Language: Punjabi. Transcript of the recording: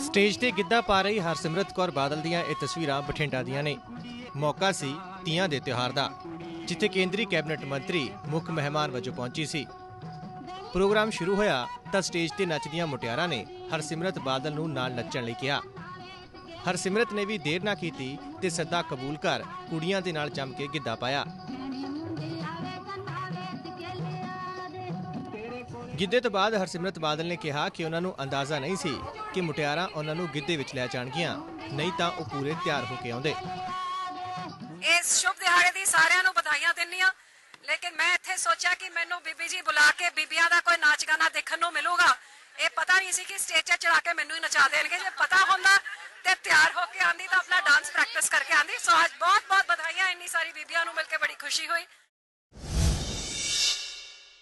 ਸਟੇਜ ਤੇ ਗਿੱਧਾ ਪਾ ਰਹੀ ਹਰਸਿਮਰਤ ਕੌਰ ਬਾਦਲ ਦੀਆਂ ਇਹ ਤਸਵੀਰਾਂ ਬਠਿੰਡਾ ਦੀਆਂ ਨੇ। ਮੌਕਾ ਸੀ ਤੀਆਂ ਦੇ ਤਿਉਹਾਰ ਦਾ, ਜਿੱਥੇ ਕੇਂਦਰੀ ਕੈਬਨਿਟ ਮੰਤਰੀ ਮੁੱਖ ਮਹਿਮਾਨ ਵਜੋਂ ਪਹੁੰਚੀ ਸੀ। ਪ੍ਰੋਗਰਾਮ ਸ਼ੁਰੂ ਹੋਇਆ ਤਾਂ ਸਟੇਜ ਤੇ ਨੱਚਦੀਆਂ ਮੁਟਿਆਰਾਂ ਨੇ ਹਰਸਿਮਰਤ ਬਾਦਲ ਨੂੰ ਨਾਲ ਨੱਚਣ ਲਈ ਕਿਹਾ। ਹਰਸਿਮਰਤ ਨੇ ਵੀ ਦੇਰ ਨਾ ਕੀਤੀ ਤੇ ਸੱਦਾ ਕਬੂਲ ਕਰ ਕੁੜੀਆਂ ਦੇ ਨਾਲ ਜੰਮ ਕੇ ਗਿੱਧਾ ਪਾਇਆ। ਗਿੱਧੇ ਤੋਂ ਬਾਅਦ ਹਰਸਿਮਰਤ ਬਾਦਲ ਨੇ ਕਿਹਾ ਕਿ ਉਹਨਾਂ ਨੂੰ ਅੰਦਾਜ਼ਾ ਨਹੀਂ ਸੀ ਕਿ ਮੁਟਿਆਰਾਂ ਉਹਨਾਂ ਨੂੰ ਗਿੱਧੇ ਵਿੱਚ ਲੈ ਜਾਣਗੀਆਂ। ਨਹੀਂ ਤਾਂ ਉਹ ਪੂਰੇ ਤਿਆਰ ਹੋ ਕੇ ਆਉਂਦੇ। ਇਸ ਸ਼ੁਭ ਦਿਹਾੜੇ ਦੀ ਸਾਰਿਆਂ ਨੂੰ ਵਧਾਈਆਂ ਦਿੰਨੀਆਂ ਲੇਕਿਨ ਮੈਂ ਇੱਥੇ ਸੋਚਿਆ ਕਿ ਮੈਨੂੰ ਬੀਬੀ ਜੀ ਬੁਲਾ ਕੇ ਬੀਬੀਆਂ ਦਾ ਕੋਈ ਨਾਚ ਗਾਣਾ ਦੇਖਣ ਨੂੰ ਮਿਲੂਗਾ। ਇਹ ਪਤਾ ਨਹੀਂ ਸੀ ਕਿ ਸਟੇਜ 'ਤੇ ਚੜਾ ਕੇ ਮੈਨੂੰ ਹੀ ਨਚਾ ਦੇਣਗੇ। ਜੇ ਪਤਾ ਹੁੰਦਾ ਤੇ ਤਿਆਰ ਹੋ ਕੇ ਆਂਦੀ ਤਾਂ ਆਪਣਾ ਡਾਂਸ ਪ੍ਰੈਕਟਿਸ ਕਰਕੇ ਆਂਦੀ ਸੋ ਅੱਜ ਬਹੁਤ ਬਹੁਤ ਵਧਾਈਆਂ। ਇੰਨੀ ਸਾਰੀ ਬੀਬੀਆਂ ਨੂੰ ਮਿਲ ਕੇ ਬੜੀ ਖੁਸ਼ੀ ਹੋਈ।